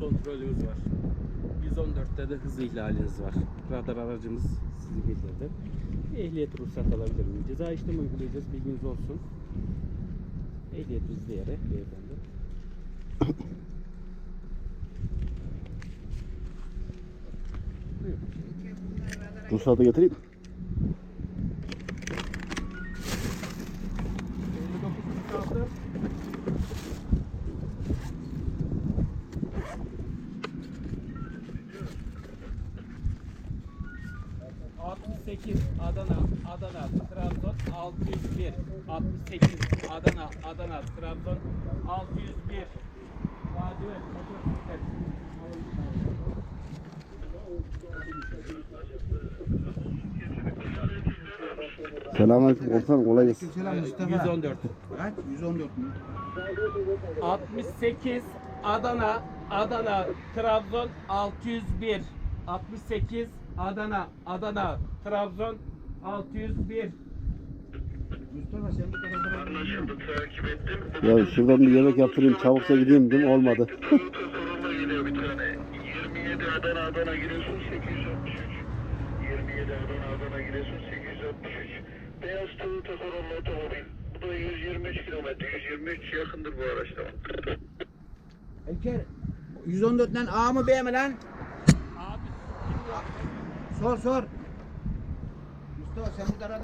kontrolümüz var. 114'te de hız ihlaliniz var. Radar aracımız sizi bildirdi. Ehliyet ruhsat alabilir miyim? Ceza işlemi uygulayacağız. Bilginiz olsun. Ehliyet izleyerek beyefendi. Buyurun. Ruhsatı getireyim. 59 ...68 Adana, Adana, Trabzon 601 68 Adana, Adana, Trabzon 601 Lacivert motosiklet Selamünaleyküm komutanım kolay gelsin. Selam Mustafa. 114 Kaç? 114 mü? 68 Adana Adana Trabzon 601 68 Adana Adana Trabzon 601 Mustafa sen bu tarafa. Ya şuradan bir yemek yaptırayım çabukça gideyim dedim olmadı. Sorunla geliyor bir tane. 27 Adana Adana Giresun 863. 27 Adana Adana Giresun 863. Beyaz Toyota Corolla otomobil. Bu da 123 kilometre. 123 yakındır bu araçta. İlker 114'ten A mı B mi lan? Sor sor.